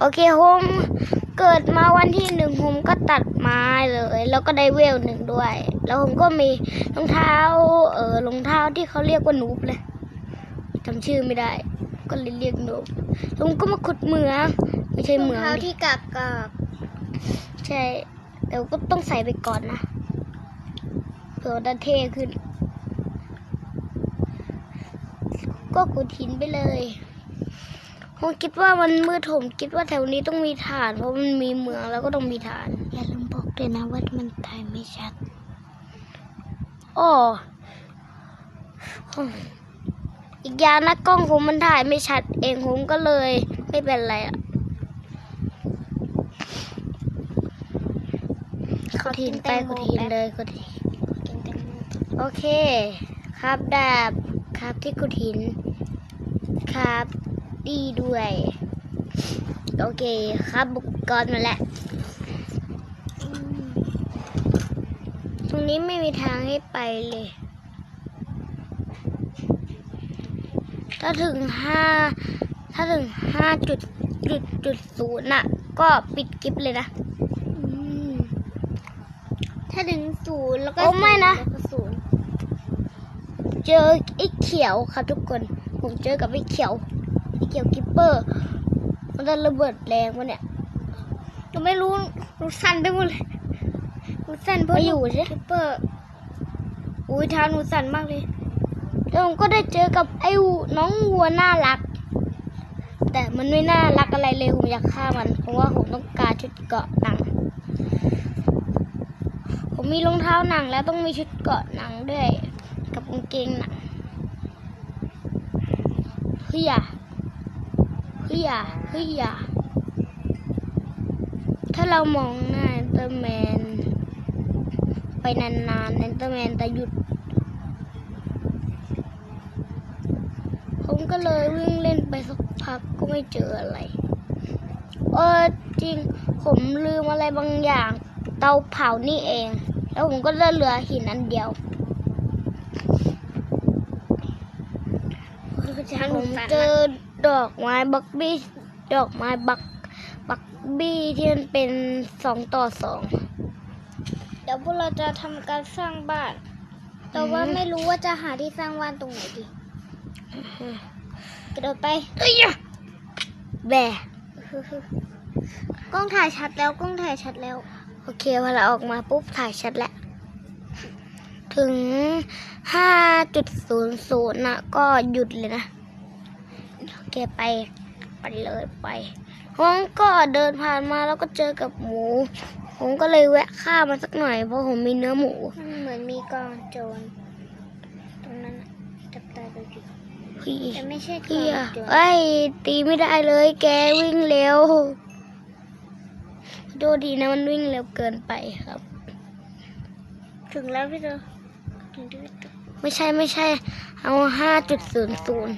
โอเคโฮมเกิดมาวันที่หนึ่งโฮมก็ตัดไม้เลย แล้วก็ได้เวลหนึ่งด้วย แล้วผมก็มีรองเท้า เออรองเท้าที่เขาเรียกว่านูบเลยจำชื่อไม่ได้ ก็เลยเรียกนูบแล้วผมก็มาขุดเหมืองไม่ใช่รองเหมืองเท้าดิที่กับกับใช่แต่ก็ต้องใส่ไปก่อนนะเผื่อจะเท่ขึ้น ก็ขุดหินไปเลย ผมคิดว่ามันมืดผมคิดว่าแถวนี้ต้องมีฐาน เพราะมันมีเมืองแล้วก็ต้องมีฐาน อย่าลืมบอกด้วยนะว่ามันถ่ายไม่ชัดอ้ออีกอย่างนะกล้องผมมันถ่ายไม่ชัด เองผมก็เลยไม่เป็นไรอะขุดหินไปขุดหินเลยขุดหินกินแตงโมโอเค ครับดาบครับที่ขุดหิน ครับ ดีด้วย โอเคครับบุกกรมาแล้วอืมตรงนี้ไม่มีทางให้ไปเลย ถ้าถึงห้าถ้าถึงห้าจุดจุดจุดศูนย์น่ะ ก็ปิดกิฟเลยนะอืมถ้าถึงศูนย์แล้วก็โอ้ไม่นะแล้วก็ศูนย์เจอไอ้เขียวครับทุกคน ผมเจอกับไอ้เขียว ไอ้เขียวกิปเปอร์ มันจะระเบิดแรงวะเนี่ยหนูไม่รู้หนูสั่นไปหมดเลยหนูสั่นเพราะไม่อยู่ใช่คิปเปอร์อุ้ยเท้าหนูสั่นมากเลยแล้วผมก็ได้เจอกับไอ้น้องวัวน่ารัก แต่มันไม่น่ารักอะไรเลยผมอยากฆ่ามัน เพราะว่าผมต้องการชุดเกราะหนัง ผมมีรองเท้าหนังแล้วต้องมีชุดเกราะหนังด้วย กับกางเกงหนังเฮียเฮียเฮียถ้าเรามองหน้าเอนเตอร์แมน ไปนานๆเอนเตอร์แมนจะหยุด ผมก็เลยวิ่งเล่นไปสักพักก็ไม่เจออะไร เออจริง ผมลืมอะไรบางอย่าง เตาเผานี่เอง แล้วผมก็ได้เหลือหินอันเดียวช้างผหนูมสั่นเจมาอก ดอกไม้บักบี้ดอกไม้บักบักบี้ที่มันเป็นสองต่อสองเดี๋ยวพวกเราจะทำการสร้างบ้าน แต่ว่าอืมไม่รู้ว่าจะหาที่สร้างบ้านตรงไหนดีกระโดดไปเอ้ยอะแบะกล้องถ่ายชัดแล้วกล้องถ่ายชัดแล้ว โอเคพอเราออกมาปุ๊บถ่ายชัดแล้ว ถึงห้าจุดศูนย์ศูนย์นะก็หยุดเลยนะโอ เคไปไปเลยไปผมก็เดินผ่านมาแล้วก็เจอกับหมู ผมก็เลยแวะฆ่ามันสักหน่อยเพราะผมมีเนื้อหมูมันเหมือนมีกองโจรตรงนั้นน่ะจับตาดูดิพี่แต่ไม่ใช่กอพี่งอะโจรเอ้ยตีไม่ได้เลย แกวิ่งเร็วโดดีนะมันวิ่งเร็วเกินไปครับ ถึงแล้วพี่เตอถึงที่พี่เตอไม่ใช่ไม่ใช่ เอาห้าจุดศูนย์ศูนย์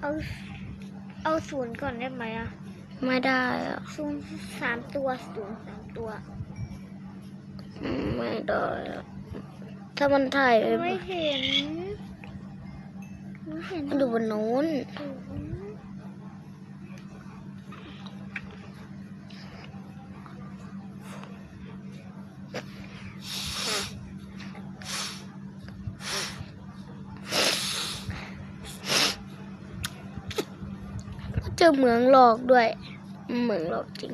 เอา เอาศูนย์ก่อนได้ไหมอะไม่ได้อะศูนย์สามตัวศูนย์สามตัวอืมไม่ได้อะถ้ามันถ่ายไม่เห็น ไม่เห็นมันอยู่บนนู้นศู เจอเหมืองหลอกด้วย เหมืองหลอกจริง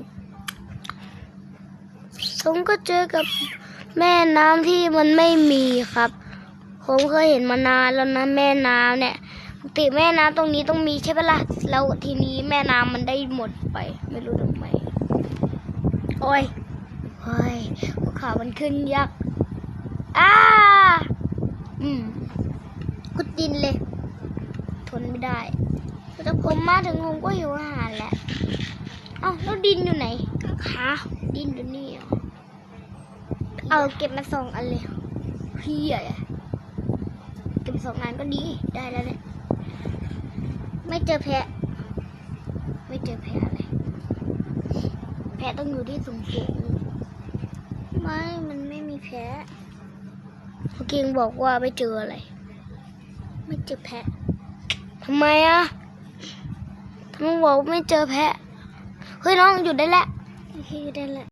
ผมก็เจอกับแม่น้ำที่มันไม่มีครับ ผมเคยเห็นมานานแล้วนะแม่น้ำเนี่ยปกติแม่น้ำตรงนี้ต้องมีใช่ปะล่ะแล้วทีนี้แม่น้ำมันได้หมดไป ไม่รู้ทำไมโอ้ยโอ้ยภูเขามันขึ้นยักษ์อ้าอืมกุดดินเลย ทนไม่ได้ แต่ผมมาถึงผมก็หิวอาหารแล้วเอ้าแล้วดินอยู่ไหนคะดินอยู่นี่เหรอเอาเก็บมาสองอันเลยเฮียเก็บสองงานก็ดีได้แล้วเนี่ยไม่เจอแพะ ไม่เจอแพ้เลยแพ้ต้องอยู่ที่สูงสูงไม่ มันไม่มีแพะๆเมื่อกี้ยังบอกว่าไม่เจออะไร ไม่เจอแพะทำไมอะ มึงบอกไม่เจอแพะ เฮ้ยน้องหยุดได้แล้วโอเคได้แล้ว